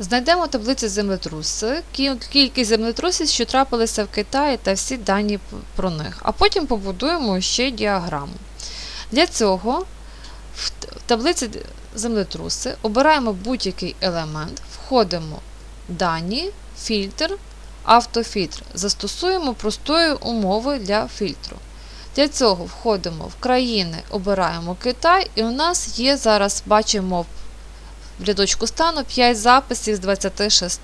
Знайдемо таблицю землетруси, кількість землетрусів, що трапилися в Китаї та всі дані про них. А потім побудуємо ще діаграму. Для цього в таблиці землетруси обираємо будь-який елемент, входимо дані, фільтр, автофільтр. Застосуємо простої умови для фільтру. Для цього входимо в країни, обираємо Китай, і у нас є зараз, бачимо в рядочку стану 5 записів з 26.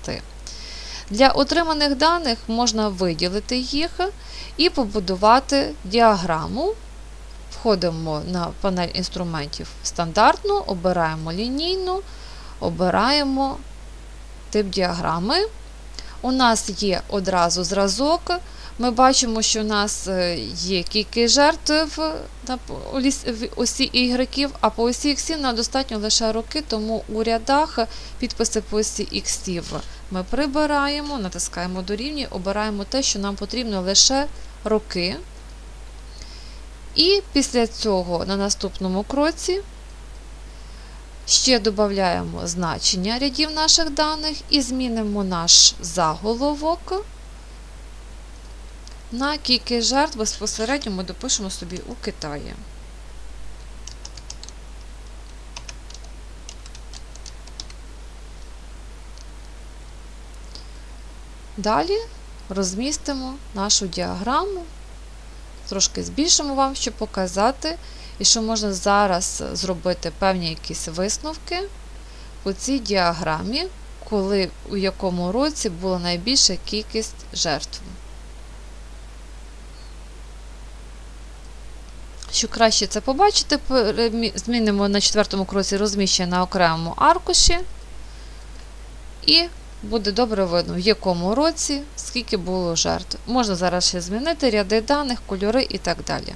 Для отриманих даних можна виділити їх і побудувати діаграму. Входимо на панель інструментів стандартну, обираємо лінійну, обираємо тип діаграми. У нас є одразу зразок. Ми бачимо, що у нас е, є кількість жертв на ліс- в осі ігреків, а по осі іксів нам достатньо лише роки, тому у рядах підписи по осі іксів ми прибираємо, натискаємо дорівнює, обираємо те, що нам потрібно лише роки. І після цього на наступному кроці ще додаємо значення рядів наших даних і змінимо наш заголовок на кількість жертв безпосередньо ми допишемо собі у Китаї. Далі розмістимо нашу діаграму, трошки збільшимо вам, щоб показати, і що можна зараз зробити певні якісь висновки по цій діаграмі, коли у якому році була найбільша кількість жертв. Щоб краще це побачити, змінимо на четвертому кроці розміщення на окремому аркуші. І буде добре видно, в якому році, скільки було жертв. Можна зараз ще змінити ряди даних, кольори і так далі.